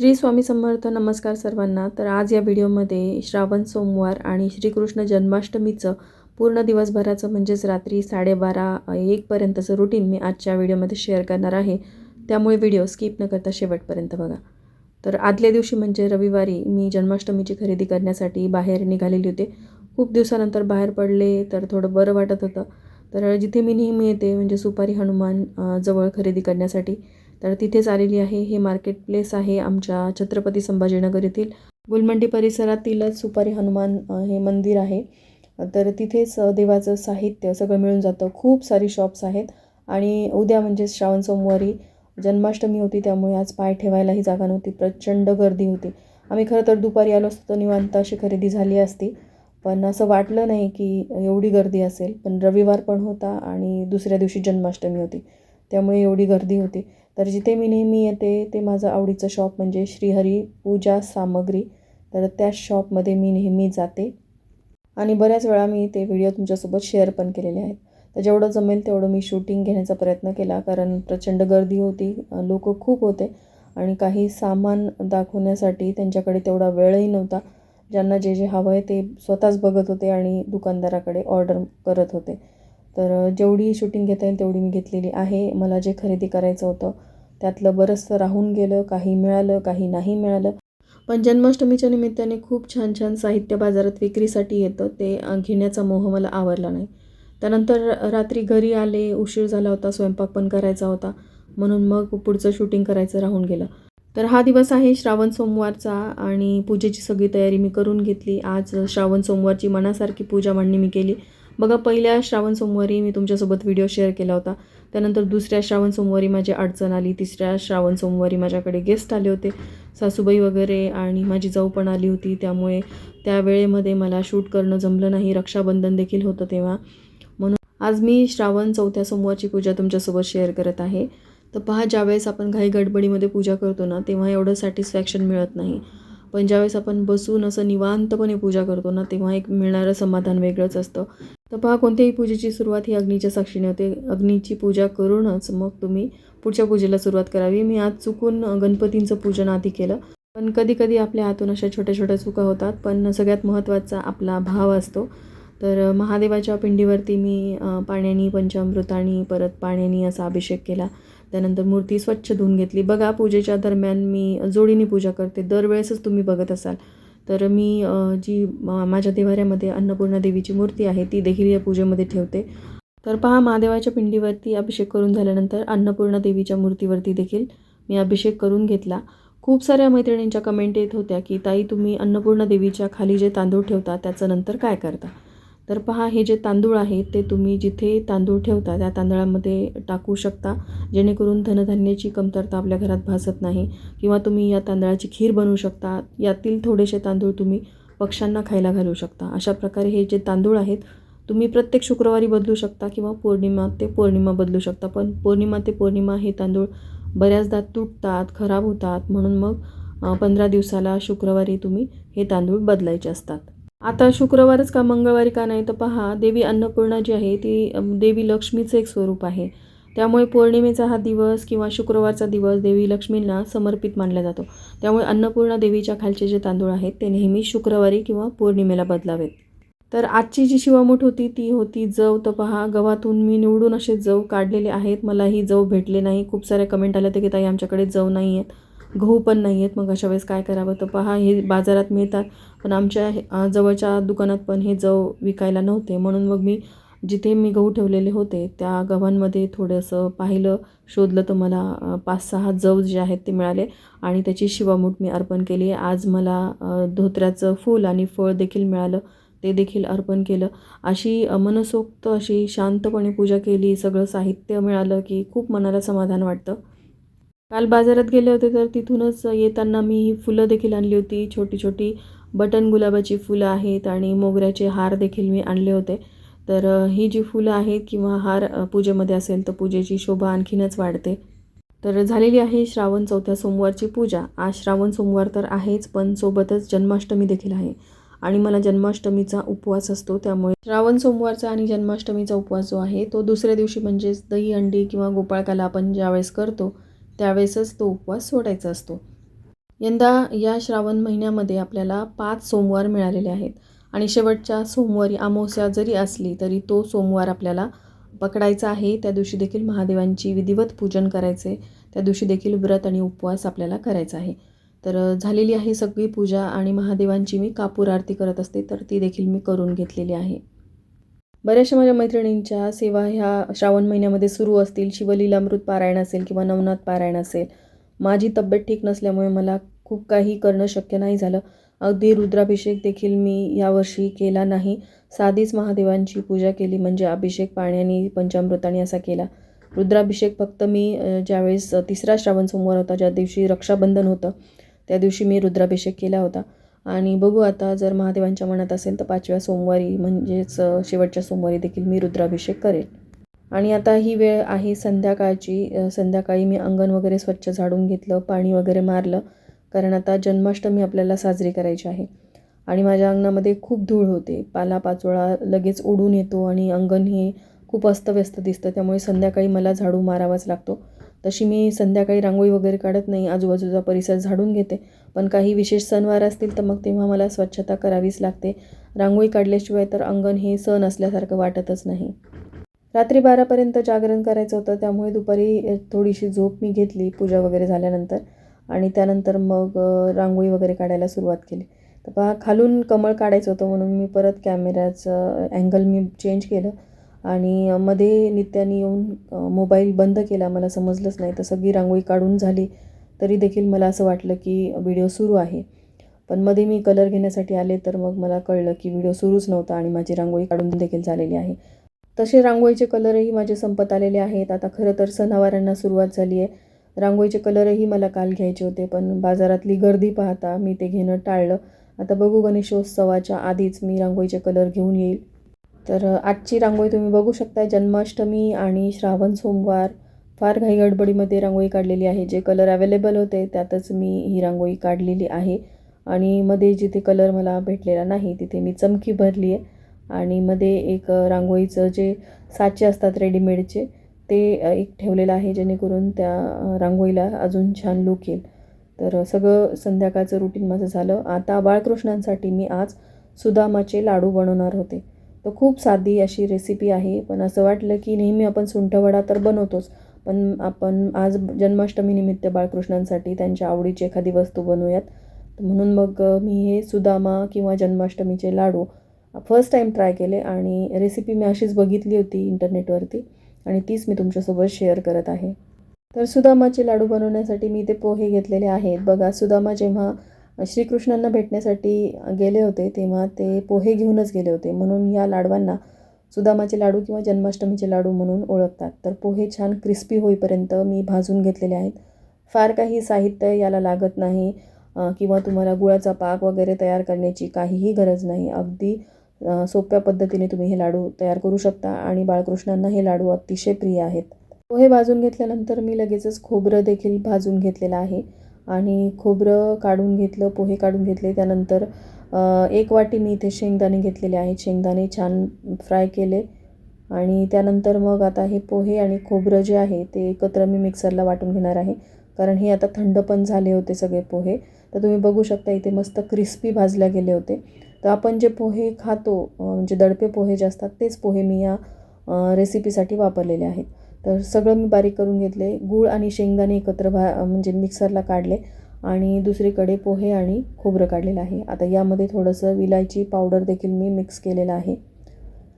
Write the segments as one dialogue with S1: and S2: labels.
S1: श्री स्वामी समर्थ नमस्कार सर्वांना. तर आज या व्हिडिओमध्ये श्रावण सोमवार आणि श्रीकृष्ण जन्माष्टमीचं पूर्ण दिवसभराचं म्हणजेच रात्री साडेबारा एकपर्यंतचं रुटीन मी आजच्या व्हिडिओमध्ये शेअर करणार आहे. त्यामुळे व्हिडिओ स्किप न करता शेवटपर्यंत बघा. तर आदल्या दिवशी म्हणजे रविवारी मी जन्माष्टमीची खरेदी करण्यासाठी बाहेर निघालेली होते. खूप दिवसानंतर बाहेर पडले तर थोडं बरं वाटत होतं. तर जिथे मी नेहमी येते म्हणजे सुपारी हनुमान जवळ खरेदी करण्यासाठी. तर तिथेच आलेली आहे. हे मार्केट प्लेस आहे आमच्या छत्रपती संभाजीनगर येथील गुलमंडी परिसरातीलच सुपारी हनुमान हे मंदिर आहे. तर तिथेच देवाचं साहित्य सगळं मिळून जातं. खूप सारी शॉप्स आहेत आणि उद्या म्हणजे श्रावण सोमवारी जन्माष्टमी होती त्यामुळे आज पाय ठेवायलाही जागा नव्हती. प्रचंड गर्दी होती. आम्ही खरं तर दुपारी आलो असतो तर निवांत अशी खरेदी झाली असती. पण असं वाटलं नाही की एवढी गर्दी असेल. पण रविवार पण होता आणि दुसऱ्या दिवशी जन्माष्टमी होती. त्यामुळे एवढी गर्दी होती. तर जिथे मी नेहमी येते ते माझं आवडीचं शॉप म्हणजे श्रीहरी पूजा सामग्री. तर त्या शॉपमध्ये मी नेहमी जाते. आणि बऱ्याच वेळा मी ते व्हिडिओ तुमच्यासोबत शेअर पण केलेले आहेत. तर जेवढं जमेल तेवढं मी शूटिंग घेण्याचा प्रयत्न केला कारण प्रचंड गर्दी होती लोक खूप होते. आणि काही सामान दाखवण्यासाठी त्यांच्याकडे तेवढा वेळही नव्हता. ज्यांना जे जे हवं आहे ते स्वतःच बघत होते आणि दुकानदाराकडे ऑर्डर करत होते. तर जेवढी शूटिंग घेता येईल तेवढी मी घेतलेली आहे. मला जे खरेदी करायचं होतं त्यातलं बरंचसं राहून गेलं. काही मिळालं काही नाही मिळालं. पण जन्माष्टमीच्या निमित्ताने खूप छान छान साहित्य बाजारात विक्रीसाठी येतं. ते घेण्याचा मोह मला आवरला नाही. त्यानंतर रात्री घरी आले उशीर झाला होता स्वयंपाक पण करायचा होता. म्हणून मग पुढचं शूटिंग करायचं राहून गेलं. तर हा दिवस आहे श्रावण सोमवारचा आणि पूजेची सगळी तयारी मी करून घेतली. आज श्रावण सोमवारची मनासारखी पूजा मांडणी मी केली. बघा पहिल्या श्रावण सोमवारी मी तुमच्यासोबत व्हिडिओ शेअर केला होता. त्यानंतर दुसऱ्या श्रावण सोमवारी माझी अडचण आली. तिसऱ्या श्रावण सोमवारी माझ्याकडे गेस्ट आले होते. सासूबाई वगैरे आणि माझी जाऊ पण आली होती. त्यामुळे त्यावेळेमध्ये मला शूट करणं जमलं नाही. रक्षाबंधन देखील होतं तेव्हा. म्हणून आज मी श्रावण चौथ्या सोमवारची पूजा तुमच्यासोबत शेअर करत आहे. तर पहा ज्यावेळेस आपण घाई गडबडीमध्ये पूजा करतो ना तेव्हा एवढं सॅटिस्फॅक्शन मिळत नाही. पण ज्यावेळेस आपण बसून असं निवांतपणे पूजा करतो ना तेव्हा एक मिळणारं समाधान वेगळंच असतं. तर पहा कोणत्याही पूजेची सुरुवात ही अग्नीच्या साक्षीने होते. अग्नीची पूजा करूनच मग तुम्ही पुढच्या पूजेला सुरुवात करावी. मी आज चुकून गणपतींचं पूजन आधी केलं. पण कधी कधी आपल्या हातून अशा छोट्या छोट्या चुका होतात. पण सगळ्यात महत्त्वाचा आपला भाव असतो. तर महादेवाच्या पिंडीवरती मी पाण्याने पंचामृतानी परत पाण्याने असा अभिषेक केला. त्यानंतर मूर्ती स्वच्छ धुवून घेतली. बघा पूजेच्या दरम्यान मी जोडीने पूजा करते. दरवेळेसच तुम्ही बघत असाल. तर मी जी माझ्या देवाऱ्यामध्ये अन्नपूर्णा देवीची मूर्ती आहे ती देखील या पूजेमध्ये ठेवते. तर पहा महादेवाच्या पिंडीवरती अभिषेक करून झाल्यानंतर अन्नपूर्णा देवीच्या मूर्तीवरती देखील मी अभिषेक करून घेतला. खूप साऱ्या मैत्रिणींच्या कमेंट येत होत्या की ताई तुम्ही अन्नपूर्णा देवीच्या खाली जे तांदूळ ठेवता त्याचं नंतर काय करता? तर पहा हे जे तांदूळ आहेत ते तुम्ही जिथे तांदूळ ठेवता त्या तांदळामध्ये टाकू शकता. जेणेकरून धनधान्याची कमतरता आपल्या घरात भासत नाही किंवा तुम्ही या तांदळाची खीर बनवू शकता. यातील थोडेसे तांदूळ तुम्ही पक्ष्यांना खायला घालू शकता. अशा प्रकारे हे जे तांदूळ आहेत तुम्ही प्रत्येक शुक्रवारी बदलू शकता किंवा पौर्णिमा ते पौर्णिमा बदलू शकता. पण पौर्णिमा ते पौर्णिमा हे तांदूळ बऱ्याचदा तुटतात खराब होतात. म्हणून मग पंधरा दिवसाला शुक्रवारी तुम्ही हे तांदूळ बदलायचे असतात. आता शुक्रवारच का मंगळवारी का नाही तर पहा देवी अन्नपूर्णा जी आहे ती देवी लक्ष्मीचं एक स्वरूप आहे. त्यामुळे पौर्णिमेचा हा दिवस किंवा शुक्रवारचा दिवस देवी लक्ष्मींना समर्पित मानला जातो. त्यामुळे अन्नपूर्णा देवीच्या खालचे जे तांदूळ आहेत ते नेहमी शुक्रवारी किंवा पौर्णिमेला बदलावेत. तर आजची जी शिवामूठ होती ती होती जव. तर पहा गव्हातून मी निवडून असे जव काढलेले आहेत. मला ही जव भेटले नाही. खूप साऱ्या कमेंट आल्या तर की ताई आमच्याकडे जव नाही आहेत गहू पण नाही आहेत मग अशा वेळेस काय करावं? तर पहा हे बाजारात मिळतात. पण आमच्या जवळच्या दुकानात पण हे जव विकायला नव्हते. म्हणून मग मी जिथे मी गहू ठेवलेले होते त्या गव्हांमध्ये थोडंसं पाहिलं शोधलं तर मला पाच सहा जव जे आहेत ते मिळाले आणि त्याची शिवामूठ मी अर्पण केली. आज मला धोत्र्याचं फूल आणि फळ देखील मिळालं. ते देखील अर्पण केलं. अशी मनसोक्त अशी शांतपणे पूजा केली. सगळं साहित्य मिळालं की खूप मनाला समाधान वाटतं. काल बाजारात गेले होते तर तिथूनच येताना मी ही फुलं देखील आणली होती. छोटी छोटी बटन गुलाबाची फुलं आहेत आणि मोगऱ्याचे हार देखील मी आणले होते. तर ही जी फुलं आहेत किंवा हार पूजेमध्ये असेल तर पूजेची शोभा आणखीनच वाढते. तर झालेली आहे श्रावण चौथ्या सोमवारची पूजा. आज श्रावण सोमवार तर आहेच पण सोबतच जन्माष्टमी देखील आहे आणि मला जन्माष्टमीचा उपवास असतो. त्यामुळे श्रावण सोमवारचा आणि जन्माष्टमीचा उपवास जो आहे तो दुसऱ्या दिवशी म्हणजेच दही अंडी किंवा गोपाळकाला आपण ज्यावेळेस करतो त्यावेळेसच तो उपवास सोडायचा असतो. यंदा या श्रावण महिन्यामध्ये आपल्याला पाच सोमवार मिळालेले आहेत. आणि शेवटच्या सोमवारी अमावस्या जरी असली तरी तो सोमवार आपल्याला पकडायचा आहे. त्या दिवशी देखील महादेवांची विधिवत पूजन करायचे. त्या दिवशी देखील व्रत आणि उपवास आपल्याला करायचा आहे. तर झालेली आहे सगळी पूजा आणि महादेवांची मी कापूर आरती करत असते तर ती देखील मी करून घेतलेली आहे. बऱ्याचशा माझ्या मैत्रिणींच्या सेवा ह्या श्रावण महिन्यामध्ये सुरू असतील. शिवलीलामृत पारायण असेल किंवा नवनाथ पारायण असेल. माझी तब्येत ठीक नसल्यामुळे मला खूप काही करणं शक्य नाही झालं. अगदी रुद्राभिषेक देखील मी यावर्षी केला नाही. साधीच महादेवांची पूजा केली म्हणजे अभिषेक पाण्याने पंचामृताने असा केला. रुद्राभिषेक फक्त मी ज्यावेळेस तिसरा श्रावण सोमवार होता ज्या दिवशी रक्षाबंधन होतं त्या दिवशी मी रुद्राभिषेक केला होता. आणि बघू आता जर महादेवांच्या मनात असेल तर पाचव्या सोमवारी म्हणजेच शेवटच्या सोमवारी देखील मी रुद्राभिषेक करेल. आणि आता ही वेळ आहे संध्याकाळची. संध्याकाळी मी अंगण वगैरे स्वच्छ झाडून घेतलं पाणी वगैरे मारलं कारण आता जन्माष्टमी आपल्याला साजरी करायची आहे. आणि माझ्या अंगणामध्ये खूप धूळ होते. पालापाचोळा लगेच उडून येतो आणि अंगण हे खूप अस्तव्यस्त दिसतं त्यामुळे संध्याकाळी मला झाडू मारावाच लागतो. तशी मी संध्याकाळी रांगोळी वगैरे काढत नाही. आजूबाजूचा परिसर झाडून घेते. पण काही विशेष सणवार असतील तर मग तेव्हा मला स्वच्छता करावीच लागते. रांगोळी काढल्याशिवाय तर अंगण हे सण असल्यासारखं वाटतच नाही. रात्री बारापर्यंत जागरण करायचं होतं त्यामुळे दुपारी थोडीशी झोप मी घेतली पूजा वगैरे झाल्यानंतर. आणि त्यानंतर मग रांगोळी वगैरे काढायला सुरुवात केली. तर पहा खालून कमळ काढायचं होतं म्हणून मी परत कॅमेऱ्याचं अँगल मी चेंज केलं. आणि मध्ये नित्याने येऊन मोबाईल बंद केला. मला समजलंच नाही. तर सगळी रांगोळी काढून झाली. तरी देखील मला असं वाटलं की व्हिडिओ सुरू आहे. पण मध्ये मी कलर घेण्यासाठी आले तर मग मला कळलं की व्हिडिओ सुरूच नव्हता आणि माझी रांगोळी काढून देखील झालेली आहे. तसे रांगोळीचे कलरही माझे संपत आलेले आहेत. आता खरं तर सणावारांना सुरुवात झाली आहे. रांगोळीचे कलरही मला काल घ्यायचे होते पण बाजारातली गर्दी पाहता मी ते घेणं टाळलं. आता बघू गणेशोत्सवाच्या आधीच मी रांगोळीचे कलर घेऊन येईल. तर आजची रांगोळी तुम्ही बघू शकता जन्माष्टमी आणि श्रावण सोमवार फार घाई गडबडीमध्ये रांगोळी काढलेली आहे. जे कलर अवेलेबल होते त्यातच मी ही रांगोळी काढलेली आहे. आणि मध्ये जिथे कलर मला भेटलेला नाही तिथे मी चमकी भरली आहे. आणि मध्ये एक रांगोळीचं जे साचे असतात रेडीमेडचे ते एक ठेवलेलं आहे जेणेकरून त्या रांगोळीला अजून छान लुक येईल. तर सगळं संध्याकाळचं रुटीन माझं झालं. आता बाळकृष्णांसाठी मी आज सुदामाचे लाडू बनवणार होते. तर खूप साधी अशी रेसिपी आहे पण असं वाटलं की नेहमी आपण सुंठवडा तर बनवतोच. पण आपण आज जन्माष्टमीनिमित्त बाळकृष्णांसाठी त्यांच्या आवडीची एखादी वस्तू बनवूयात. म्हणून मग मी हे सुदामा किंवा जन्माष्टमीचे लाडू फर्स्ट टाईम ट्राय केले आणि रेसिपी मी अशीच बघितली होती इंटरनेटवरती आणि तीच मी तुमच्यासोबत शेअर करत आहे. तर सुदामाचे लाडू बनवण्यासाठी मी ते पोहे घेतलेले आहेत. बघा सुदामा जेव्हा श्रीकृष्णांना भेटण्यासाठी गेले होते तेव्हा ते पोहे घेऊनच गेले होते. म्हणून या लाडवांना सुदामाचे लाडू किंवा जन्माष्टमीचे लाडू म्हणून ओळखतात. तर पोहे छान क्रिस्पी होईपर्यंत मी भाजून घेतलेले आहेत. फार काही साहित्य याला लागत नाही किंवा तुम्हाला गुळाचा पाक वगैरे तयार करण्याची काहीही गरज नाही. अगदी सोप्या पद्धतीने तुम्ही हे लाडू तयार करू शकता आणि बाळकृष्णांना हे लाडू अतिशय प्रिय आहेत. पोहे भाजून घेतल्यानंतर मी लगेचच खोबरं देखील भाजून घेतलेलं आहे. आणि खोबरं काढून घेतलं पोहे काढून घेतले त्यानंतर एक वाटी मी इथे शेंगदाणे घेतलेले आहेत शेंगदाणे छान फ्राय केले. आणि त्यानंतर मग आता हे पोहे आणि खोबरं जे आहे ते एकत्र मी मिक्सरला वाटून घेणार आहे. कारण हे आता थंड पण झाले होते सगळे पोहे. तर तुम्ही बघू शकता इथे मस्त क्रिस्पी भाजल्या गेले होते. तर आपण जे पोहे खातो म्हणजे दडपे पोहे जे असतात तेच पोहे मी या रेसिपीसाठी वापरलेले आहेत. तर सगळं मी बारीक करून घेतले. गूळ आणि शेंगदाणे एकत्र भा म्हणजे मिक्सरला काढले. आणि दुसरीकडे पोहे आणि खोबरं काढलेलं आहे. आता यामध्ये थोडंसं विलायची पावडर देखील मी मिक्स केलेलं आहे.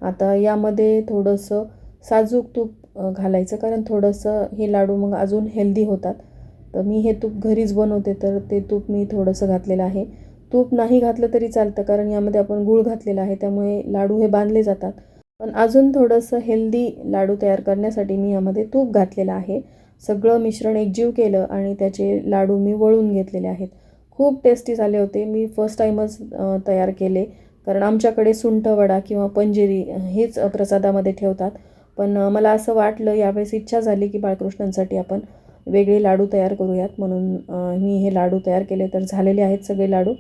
S1: आता यामध्ये थोडंसं साजूक तूप घालायचं कारण थोडंसं हे लाडू मग अजून हेल्दी होतात. तर मी हे तूप घरीच बनवते तर ते तूप मी थोडंसं घातलेलं आहे. तूप नाही घातलं तरी चालतं कारण यामध्ये आपण गूळ घातलेला आहे त्यामुळे लाडू हे बांधले जातात. पण अजून थोडंसं हेल्दी लाडू तयार करण्यासाठी मी यामध्ये तूप घातलेलं आहे. सगळं मिश्रण एकजीव केलं आणि त्याचे लाडू मी वळून घेतलेले आहेत. खूप टेस्टी झाले होते. मी फर्स्ट टाईमच तयार केले. कारण आमच्याकडे सुंठ वडा किंवा पंजेरी हेच प्रसादामध्ये ठेवतात. पण मला असं वाटलं यावेळेस इच्छा झाली की बाळकृष्णांसाठी आपण वेगळे लाडू तयार करूयात. म्हणून मी हे लाडू तयार केले. तर झालेले आहेत सगळे लाडू.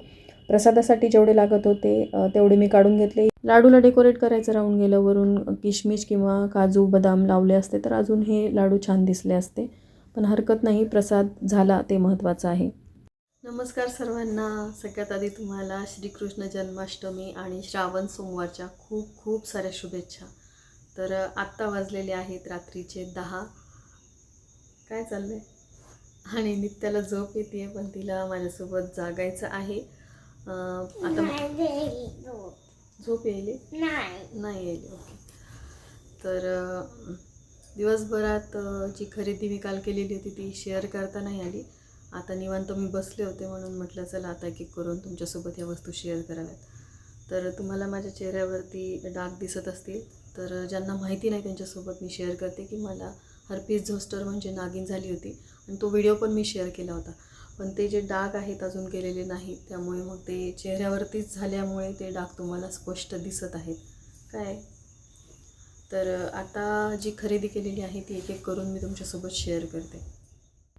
S1: प्रसादासाठी जेवढे लागत होते तेवढे मी काढून घेतले. लाडूला डेकोरेट करायचं राहून गेलं वरून किशमिश किंवा काजू बदाम लावले असते तर अजून हे लाडू छान दिसले असते. पण हरकत नाही प्रसाद झाला ते महत्त्वाचं आहे. नमस्कार सर्वांना. सगळ्यात आधी तुम्हाला श्रीकृष्ण जन्माष्टमी आणि श्रावण सोमवारच्या खूप खूप साऱ्या शुभेच्छा. तर आत्ता वाजलेले आहेत रात्रीचे दहा. काय चाललं आहे आणि नित्याला झोप येते पण तिला माझ्यासोबत जागायचं आहे. आता झोप येईल
S2: नाही.
S1: नाही येईल ओके. तर दिवसभरात जी खरेदी मी काल केलेली होती ती शेअर करता नाही आली. आता निवांत मी बसले होते म्हणून म्हटलं चला आता एक एक करून तुमच्यासोबत या वस्तू शेअर कराव्यात. तर तुम्हाला माझ्या चेहऱ्यावरती डाग दिसत असतील तर ज्यांना माहिती नाही त्यांच्यासोबत मी शेअर करते की मला हर्पीस झोस्टर म्हणजे नागिन झाली होती. आणि तो व्हिडिओ पण मी शेअर केला होता. पण ते जे डाग आहेत अजून गेलेले नाहीत त्यामुळे मग ते चेहऱ्यावरतीच झाल्यामुळे ते डाग तुम्हाला स्पष्ट दिसत आहेत. काय? तर आता जी खरेदी केलेली आहे ती एक एक करून मी तुमच्यासोबत शेअर करते.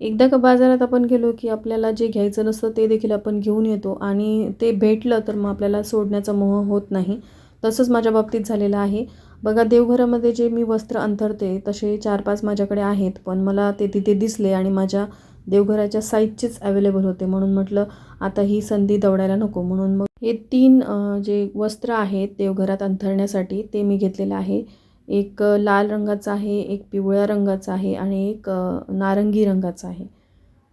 S1: एकदा का बाजारात आपण गेलो की आपल्याला जे घ्यायचं नसतं ते देखील आपण घेऊन येतो आणि ते भेटलं तर मग आपल्याला सोडण्याचा मोह होत नाही. तसंच माझ्या बाबतीत झालेलं आहे. बघा देवघरामध्ये जे मी वस्त्र अंतरते तसे चार पाच माझ्याकडे आहेत पण मला ते तिथे दिसले आणि माझ्या देवघराच्या साईजचेच अवेलेबल होते. म्हणून म्हटलं आता ही संधी दवडायला नको. म्हणून मग हे तीन जे वस्त्र आहेत देवघरात अंथरण्यासाठी ते मी घेतलेलं आहे. एक लाल रंगाचं आहे एक पिवळ्या रंगाचं आहे आणि एक नारंगी रंगाचं आहे.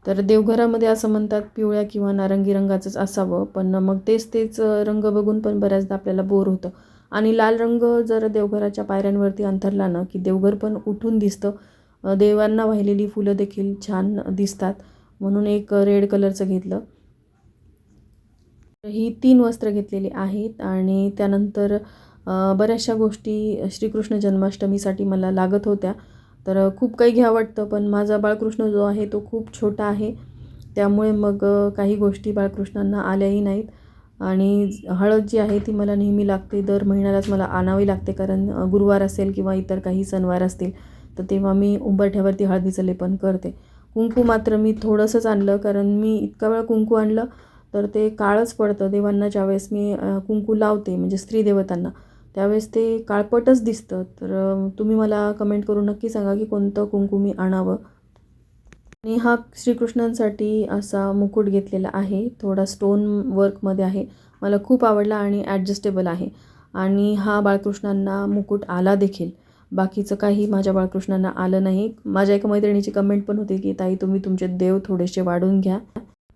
S1: तर देवघरामध्ये असं म्हणतात पिवळ्या किंवा नारंगी रंगाचंच असावं. पण मग तेच तेच रंग बघून पण बऱ्याचदा आपल्याला बोर होतं. आणि लाल रंग जर देवघराच्या पायऱ्यांवरती अंथरला ना की देवघर पण उठून दिसतं देवांना वाहिलेली फुलं देखील छान दिसतात. म्हणून एक रेड कलरचं घेतलं. ही तीन वस्त्र घेतलेली आहेत आणि त्यानंतर बऱ्याचशा गोष्टी श्रीकृष्ण जन्माष्टमीसाठी मला लागत होत्या. तर खूप काही घ्या वाटतं पण माझा बाळकृष्ण जो आहे तो खूप छोटा आहे. त्यामुळे मग काही गोष्टी बाळकृष्णांना आल्याही नाहीत. आणि हळद जी आहे ती मला नेहमी लागते. दर महिन्यालाच मला आणावी लागते कारण गुरुवार असेल किंवा इतर काही सणवार असतील. तर तेव्हा मी उंबरठ्यावरती हळदीचं लेपन करते. कुंकू मात्र मी थोडंसंच आणलं कारण मी इतका वेळ कुंकू आणलं तर ते काळच पडतं. देवांना ज्यावेळेस मी कुंकू लावते म्हणजे स्त्री देवतांना त्यावेळेस ते काळपटच दिसतं. तर तुम्ही मला कमेंट करून नक्की सांगा की कोणतं कुंकू मी आणावं. आणि हा श्रीकृष्णांसाठी असा मुकुट घेतलेला आहे. थोडा स्टोन वर्कमध्ये आहे. मला खूप आवडला आणि ॲडजस्टेबल आहे. आणि हा बाळकृष्णांना मुकुट आला देखील. बाकीचं काही माझ्या बाळकृष्णांना आलं नाही. माझ्या एका मैत्रिणीची कमेंट पण होती की ताई तुम्ही तुमचे देव थोडेसे वाढवून घ्या.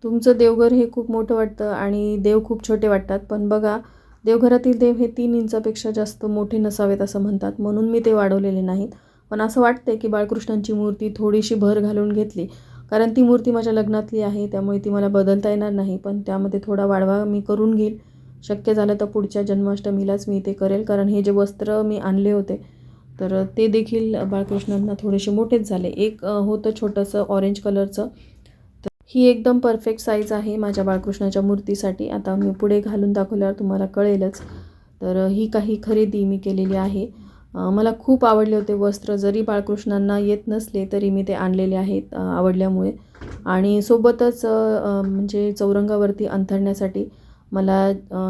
S1: तुमचं देवघर हे खूप मोठं वाटतं आणि देव खूप छोटे वाटतात. पण बघा देवघरातील देव हे तीन इंचापेक्षा जास्त मोठे नसावेत असं म्हणतात. म्हणून मी ते वाढवलेले नाहीत. पण असं वाटते की बाळकृष्णांची मूर्ती थोडीशी भर घालून घेतली. कारण ती मूर्ती माझ्या लग्नातली आहे त्यामुळे ती मला बदलता येणार नाही. पण त्यामध्ये थोडा वाढवा मी करून घेईल. शक्य झालं तर पुढच्या जन्माष्टमीलाच मी ते करेल. कारण हे जे वस्त्र मी आणले होते तर ते देखील बाळकृष्णांना थोडेसे मोठेच झाले. एक होतं छोटंसं ऑरेंज कलरचं तर ही एकदम परफेक्ट साईज आहे माझ्या बाळकृष्णाच्या मूर्तीसाठी. आता मी पुढे घालून दाखवल्यावर तुम्हाला कळेलच. तर ही काही खरेदी मी केलेली आहे. मला खूप आवडले होते वस्त्र. जरी बाळकृष्णांना येत नसले तरी मी ते आणलेले आहेत आवडल्यामुळे. आणि सोबतच म्हणजे चौरंगावरती अंथरण्यासाठी मला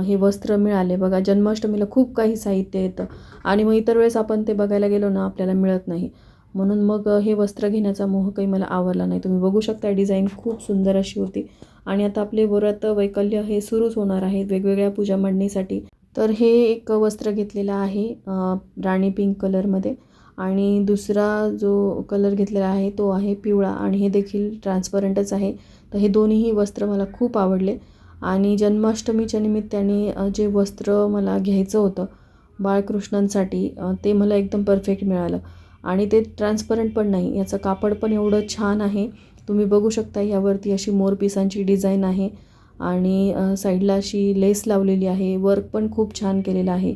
S1: हे वस्त्र मिळाले. बघा जन्माष्टमीला खूप काही साहित्य येतं आणि मग इतर वेळेस आपण ते बघायला गेलो ना आपल्याला मिळत नाही. म्हणून मग हे वस्त्र घेण्याचा मोह काही मला आवडला नाही. तुम्ही बघू शकता डिझाईन खूप सुंदर अशी होती. आणि आता आपले व्रत वैकल्य हे सुरूच होणार आहे वेगवेगळ्या पूजा मांडणीसाठी तर हे एक वस्त्र घेतलेलं आहे राणी पिंक कलरमध्ये. आणि दुसरा जो कलर घेतलेला आहे तो आहे पिवळा. आणि हे देखील ट्रान्सपरंटच आहे. तर हे दोन्हीही वस्त्र मला खूप आवडले. आणि जन्माष्टमीच्या निमित्ताने जे वस्त्र मला घ्यायचं होतं बाळकृष्णांसाठी ते मला एकदम परफेक्ट मिळालं. आणि ते ट्रान्सपरंट पण नाही. याचं कापड पण एवढं छान आहे. तुम्ही बघू शकता यावरती अशी मोरपिसांची डिझाईन आहे. आणि साईडला अशी लेस लावलेली आहे. वर्क पण खूप छान केलेलं आहे.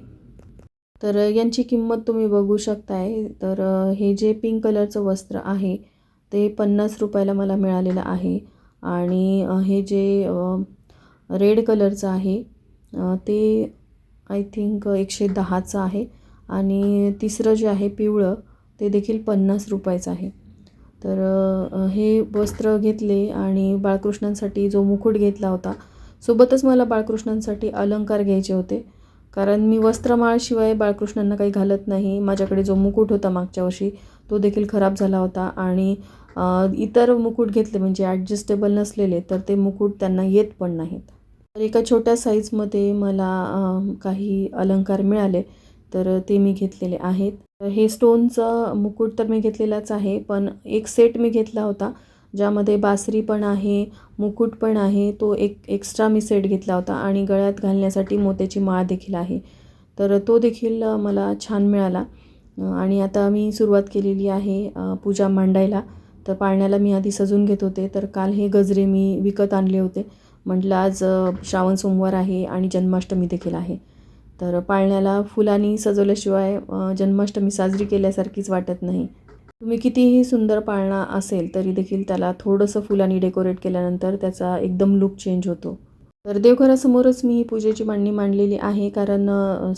S1: तर यांची किंमत तुम्ही बघू शकताय. तर हे जे पिंक कलरचं वस्त्र आहे ते पन्नास रुपयाला मला मिळालेलं आहे. आणि हे जे रेड कलरचं आहे. ते आय थिंक एकशे दहाचं आहे. आणि तिसरं जे आहे पिवळं ते देखील पन्नास रुपयाचं आहे. तर हे वस्त्र घेतले आणि बाळकृष्णांसाठी जो मुकुट घेतला होता सोबतच मला बाळकृष्णांसाठी अलंकार घ्यायचे होते. कारण मी वस्त्रमाळशिवाय बाळकृष्णांना काही घालत नाही. माझ्याकडे जो मुकुट होता मागच्या वर्षी तो देखील खराब झाला होता. आणि इतर मुकुट घेतले म्हणजे ॲडजस्टेबल नसलेले तर ते मुकुट त्यांना येत पण नाहीत. तर एका छोट्या साईजमध्ये मला काही अलंकार मिळाले तर ते मी घेतलेले आहेत. तर हे स्टोनचं मुकुट तर मी घेतलेलाच आहे पण एक सेट मी घेतला होता ज्यामध्ये बासरी पण आहे मुकुट पण आहे तो एक एक्स्ट्रा मी सेट घेतला होता आणि गळ्यात घालण्यासाठी मोत्याची माळ देखील आहे. तर तो देखील मला छान मिळाला. आणि आता मी सुरुवात केलेली आहे पूजा मांडायला. तर पाळण्याला मी आधी सजून घेत होते तर काल हे गजरे मी विकत आणले होते. म्हटलं आज श्रावण सोमवार आहे आणि जन्माष्टमी देखील आहे. तर पाळण्याला फुलांनी सजवल्याशिवाय जन्माष्टमी साजरी केल्यासारखीच वाटत नाही. तुम्ही कितीही सुंदर पाळणा असेल तरी देखील त्याला थोडंसं फुलांनी डेकोरेट केल्यानंतर त्याचा एकदम लुक चेंज होतो. तर देवघरासमोरच मी ही पूजेची मांडणी मांडलेली आहे कारण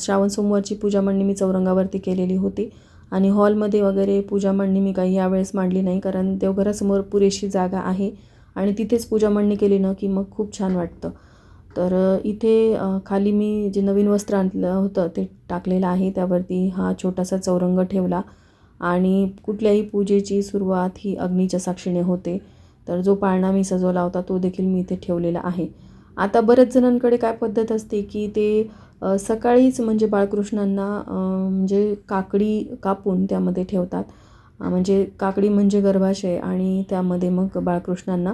S1: श्रावण सोमवारची पूजा मांडणी मी चौरंगावरती केलेली होती. आणि हॉलमध्ये वगैरे पूजा मांडणी मी काही यावेळेस मांडली नाही कारण देवघरासमोर पुरेशी जागा आहे. आणि तिथेच पूजा मांडणी केली ना की मग खूप छान वाटतं. तर इथे खाली मी जे नवीन वस्त्र आणलं होतं ते टाकलेलं आहे. त्यावरती हा छोटासा चौरंग ठेवला. आणि कुठल्याही पूजेची सुरुवात ही अग्नीच्या साक्षीने होते. तर जो पाळणा मी सजवला होता तो देखील मी इथे ठेवलेला आहे. आता बऱ्याच जणांकडे काय पद्धत असते की ते सकाळीच म्हणजे बाळकृष्णांना म्हणजे काकडी कापून त्यामध्ये ठेवतात. म्हणजे काकडी म्हणजे गर्भाशय आणि त्यामध्ये मग बाळकृष्णांना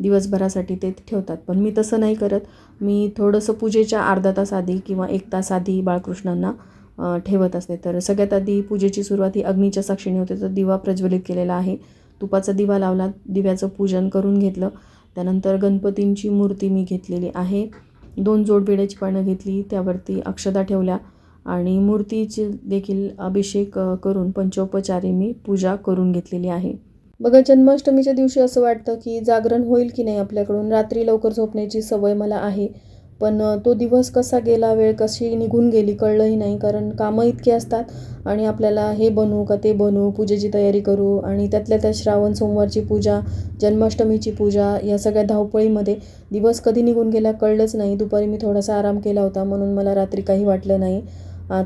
S1: दिवसभरासाठी ते ठेवतात. पण मी तसं नाही करत. मी थोडंसं पूजेच्या अर्धा तास आधी किंवा एक तास आधी बाळकृष्णांना ठेवत असते. तर सगळ्यात आधी पूजेची सुरुवात ही अग्नीच्या साक्षीने होते. तर दिवा प्रज्वलित केलेला आहे. तुपाचा दिवा लावला. दिव्याचं पूजन करून घेतलं. त्यानंतर गणपतींची मूर्ती मी घेतलेली आहे. दोन जोडबिड्याची पानं घेतली. त्यावरती अक्षदा ठेवल्या. आणि मूर्तीचे देखील अभिषेक करून पंचोपचारी मी पूजा करून घेतलेली आहे. बघा जन्माष्टमीच्या दिवशी असं वाटतं की जागरण होईल की नाही आपल्याकडून? रात्री लवकर झोपण्याची सवय मला आहे. पण तो दिवस कसा गेला वेळ कशी निघून गेली कळलंही नाही. कारण कामं इतकी असतात आणि आपल्याला हे बनवू का ते बनवू पूजेची तयारी करू आणि त्यातल्या त्यात श्रावण सोमवारची पूजा जन्माष्टमीची पूजा या सगळ्या धावपळीमध्ये दिवस कधी निघून गेला कळलंच नाही. दुपारी मी थोडासा आराम केला होता म्हणून मला रात्री काही वाटलं नाही.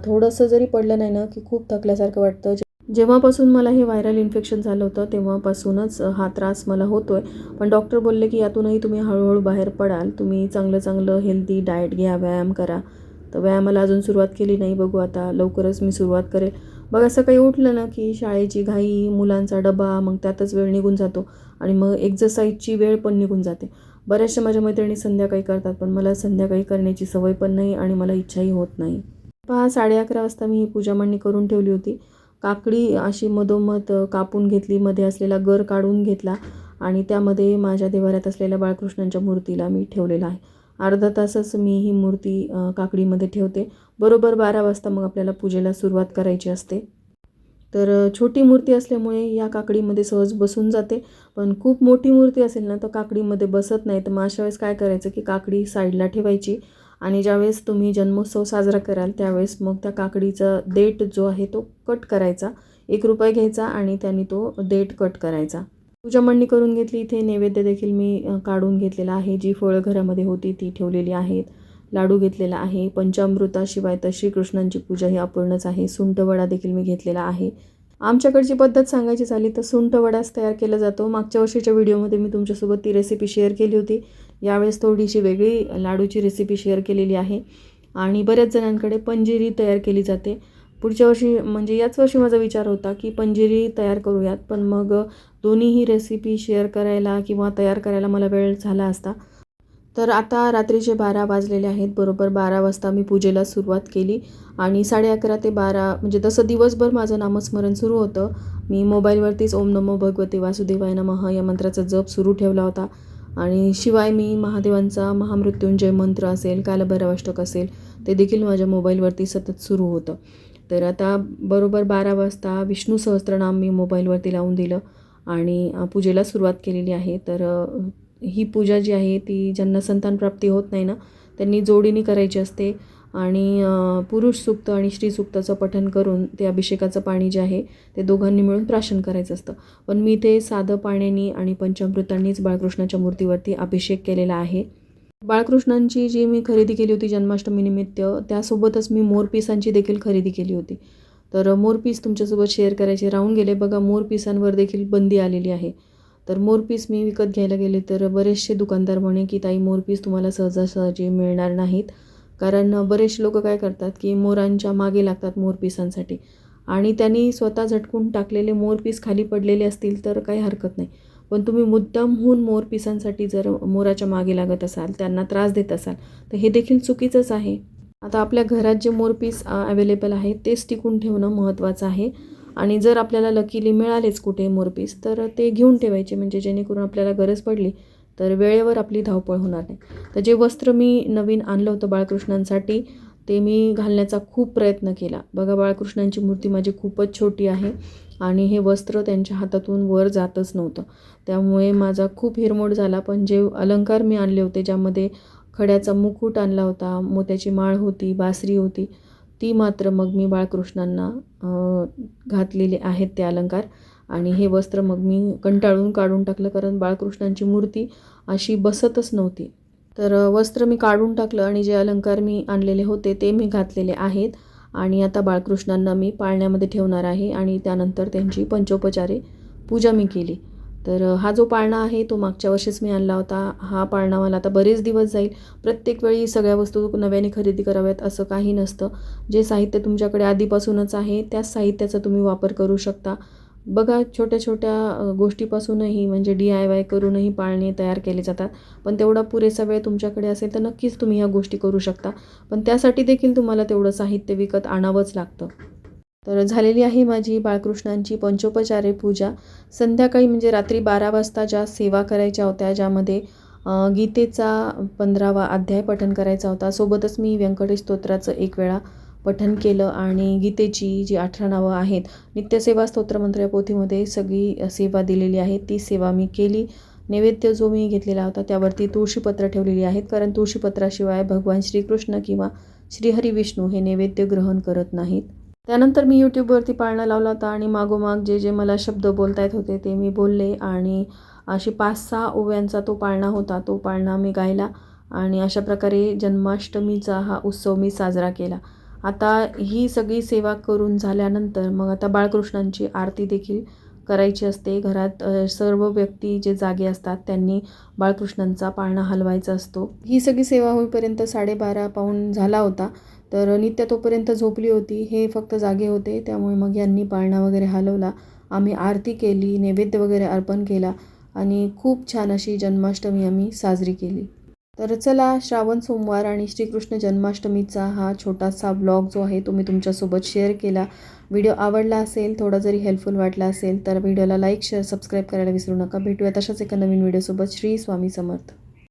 S1: थोडंसं जरी पडलं नाही ना की खूप थकल्यासारखं वाटतं. जेव्हापासून मला हे व्हायरल इन्फेक्शन झालं होतं तेव्हापासूनच हा त्रास मला होतो आहे पण डॉक्टर बोलले की यातूनही तुम्ही हळूहळू बाहेर पडाल. तुम्ही चांगलं चांगलं हेल्दी डाएट घ्या व्यायाम करा. तर व्यायामाला अजून सुरुवात केली नाही बघू आता. लवकरच मी सुरुवात करेल. बघ असं काही उठलं ना की शाळेची घाई मुलांचा डबा मग त्यातच वेळ निघून जातो. आणि मग एक्झरसाईजची वेळ पण निघून जाते. बऱ्याचशा माझ्या मैत्रिणी संध्याकाळी करतात पण मला संध्याकाळी करण्याची सवय पण नाही आणि मला इच्छाही होत नाही. पहा साडे अकरा वाजता मी ही पूजा मांडणी करून ठेवली होती. काकडी अशी मधोमध कापून घेतली मध्ये असलेला गर काढून घेतला आणि त्यामध्ये माझ्या देवाऱ्यात असलेल्या बाळकृष्णांच्या मूर्तीला मी ठेवलेला आहे. अर्धा तासच मी ही मूर्ती काकडीमध्ये ठेवते. बरोबर बारा वाजता मग आपल्याला पूजेला सुरुवात करायची असते. तर छोटी मूर्ती असल्यामुळे या काकडीमध्ये सहज बसून जाते. पण खूप मोठी मूर्ती असेल ना तर काकडीमध्ये बसत नाही. तर मग अशा वेळेस काय करायचं की काकडी साईडला ठेवायची. आणि ज्यावेळेस तुम्ही जन्मोत्सव साजरा कराल त्यावेळेस मग त्या काकडीचा देठ जो आहे तो कट करायचा. एक रुपये घ्यायचा आणि त्याने तो देठ कट करायचा. पूजा मंडणी करून घेतली इथे नैवेद्य देखील मी काढून घेतलेला आहे. जी फळं घरामध्ये होती ती ठेवलेली आहेत. लाडू घेतलेला आहे. पंचामृताशिवाय तर श्रीकृष्णांची पूजा ही अपूर्णच आहे. सुंठवडा देखील मी घेतलेला आहे. आमच्याकडची पद्धत सांगायची झाली तर सुंठवडाच तयार केला जातो. मागच्या वर्षीच्या व्हिडिओमध्ये मी तुमच्यासोबत ती रेसिपी शेअर केली होती. यावेळेस थोडीशी वेगळी लाडूची रेसिपी शेअर केलेली आहे. आणि बऱ्याच जणांकडे पंजिरी तयार केली जाते. पुढच्या वर्षी म्हणजे याच वर्षी माझा विचार होता की पंजिरी तयार करूयात पण मग दोन्हीही रेसिपी शेअर करायला किंवा तयार करायला मला वेळ झाला असता. तर आता रात्रीचे बारा वाजलेले आहेत. बरोबर बारा वाजता मी पूजेला सुरुवात केली आणि साडे अकरा ते बारा म्हणजे तसं दिवसभर माझं नामस्मरण सुरू होतं. मी मोबाईलवरतीच ओम नमो भगवते वासुदेवाय नमः या मंत्राचा जप सुरू ठेवला होता. आणि शिवाय मी महादेवांचा महामृत्युंजय मंत्र असेल कालभैरवाष्टक असेल ते देखील माझ्या मोबाईलवरती सतत सुरू होतं. तर आता बरोबर बारा वाजता विष्णू सहस्त्रनाम मी मोबाईलवरती लावून दिलं आणि पूजेला सुरुवात केलेली आहे. तर ही पूजा जी आहे ती ज्यांना संतानप्राप्ती होत नाही ना त्यांनी जोडीने करायची असते. आणि पुरुष सुक्त आणि स्त्री सुक्ताचं पठण करून ते अभिषेकाचं पाणी जे आहे ते दोघांनी मिळून प्राशन करायचं असतं. पण मी ते साधं पाण्याने आणि पंचामृतांनीच बाळकृष्णाच्या मूर्तीवरती अभिषेक केलेला आहे. बाळकृष्णांची जी मी खरेदी केली होती जन्माष्टमीनिमित्त त्यासोबतच मी मोरपिसांची देखील खरेदी केली होती. तर मोरपीस तुमच्यासोबत शेअर करायचे राहून गेले. बघा मोरपिसांवर देखील बंदी आलेली आहे. तर मोरपीस मी विकत घ्यायला गेले तर बरेचसे दुकानदार म्हणे की ताई मोरपीस तुम्हाला सहजासहजी मिळणार नाहीत. कारण बरेचसे लोक काय करतात की मोरांच्या मागे लागतात मोरपिसांसाठी आणि त्यांनी स्वतः झटकून टाकलेले मोरपीस खाली पडलेले असतील तर काही हरकत नाही. पण तुम्ही मुद्दामहून मोरपिसांसाठी जर मोराच्या मागे लागत असाल त्यांना त्रास देत असाल तर हे देखील चुकीचंच आहे. आता आपल्या घरात जे मोरपीस अवेलेबल आहे तेच टिकून ठेवणं महत्त्वाचं आहे. आणि जर आपल्याला लकीली मिळालेच कुठे मोरपीस तर ते घेऊन ठेवायचे म्हणजे जेणेकरून आपल्याला गरज पडली तर वेळेवर आपली धावपळ होणार नाही. तर जे वस्त्र मी नवीन आणलं होतं बाळकृष्णांसाठी ते मी घालण्याचा खूप प्रयत्न केला. बघा बाळकृष्णांची मूर्ती माझी खूपच छोटी आहे आणि हे वस्त्र त्यांच्या हातातून वर जातच नव्हतं. त्यामुळे माझा खूप हिरमोड झाला. पण जे अलंकार मी आणले होते ज्यामध्ये खड्याचा मुकुट आणला होता मोत्याची माळ होती बासरी होती ती मात्र मग मी बाळकृष्णांना घातलेले आहेत ते अलंकार. आणि हे वस्त्र मग मी कंटाळून काढून टाकलं कारण बाळकृष्णांची मूर्ती अशी बसतच नव्हती. तर वस्त्र मी काढून टाकलं आणि जे अलंकार मी आणलेले होते ते मी घातलेले आहेत. आणि आता बाळकृष्णांना मी पाळण्यामध्ये ठेवणार आहे आणि त्यानंतर त्यांची पंचोपचारे पूजा मी केली. तर हा जो पाळणा आहे तो मागच्या वर्षीच मी आणला होता. हा पाळणा मला आता बरेच दिवस जाईल. प्रत्येक वेळी सगळ्या वस्तू नव्याने खरेदी कराव्यात असं काही नसतं. जे साहित्य तुमच्याकडे आधीपासूनच आहे त्याच साहित्याचा तुम्ही वापर करू शकता. बघा छोट्या छोट्या गोष्टीपासूनही म्हणजे डी आय वाय करूनही पाळणे तयार केले जातात. पण तेवढा पुरेसा वेळ तुमच्याकडे असेल तर नक्कीच तुम्ही ह्या गोष्टी करू शकता. पण त्यासाठी देखील तुम्हाला तेवढं साहित्य विकत आणावंच लागतं. तर झालेली आहे माझी बाळकृष्णांची पंचोपचारे पूजा. संध्याकाळी म्हणजे रात्री बारा वाजता ज्या सेवा करायच्या होत्या ज्यामध्ये गीतेचा पंधरावा अध्याय पठन करायचा होता सोबतच मी व्यंकटेश स्तोत्राचं एक वेळा पठन केलं आणि गीतेची जी अठरा नावं आहेत नित्यसेवा स्तोत्रमंत्र या पोथीमध्ये सगळी सेवा दिलेली आहे. ती सेवा मी केली. नैवेद्य जो मी घेतलेला होता त्यावरती तुळशीपत्र ठेवलेली आहेत. कारण तुळशीपत्राशिवाय भगवान श्रीकृष्ण किंवा श्रीहरी विष्णू हे नैवेद्य ग्रहण करत नाहीत. त्यानंतर मी यूट्यूबवरती पाळणा लावला होता आणि मागोमाग जे जे मला शब्द बोलता येत होते ते मी बोलले आणि अशी पाच सहा ओव्यांचा तो पाळणा होता तो पाळणा मी गायला आणि अशा प्रकारे जन्माष्टमीचा हा उत्सव मी साजरा केला. आता ही सगळी सेवा करून झाल्यानंतर मग आता बाळकृष्णांची आरती देखील करायची असते. घरात सर्व व्यक्ती जे जागे असतात त्यांनी बाळकृष्णांचा पाळणा हलवायचा असतो. ही सगळी सेवा होईपर्यंत साडेबारा पाऊण झाला होता तर नित्या तोपर्यंत झोपली होती. हे फक्त जागे होते त्यामुळे मग यांनी पाळणा वगैरे हलवला. आम्ही आरती केली नैवेद्य वगैरे अर्पण केला आणि खूप छान अशी जन्माष्टमी आम्ही साजरी केली. तर चला श्रावण सोमवार आणि श्रीकृष्ण जन्माष्टमीचा हा छोटासा ब्लॉग जो आहे तो मी तुमच्यासोबत शेअर केला. व्हिडिओ आवडला असेल थोडा जरी हेल्पफुल वाटला असेल तर व्हिडिओला लाईक शेअर सबस्क्राईब करायला विसरू नका. भेटूया तशाच एका नवीन व्हिडिओसोबत श्री स्वामी समर्थ.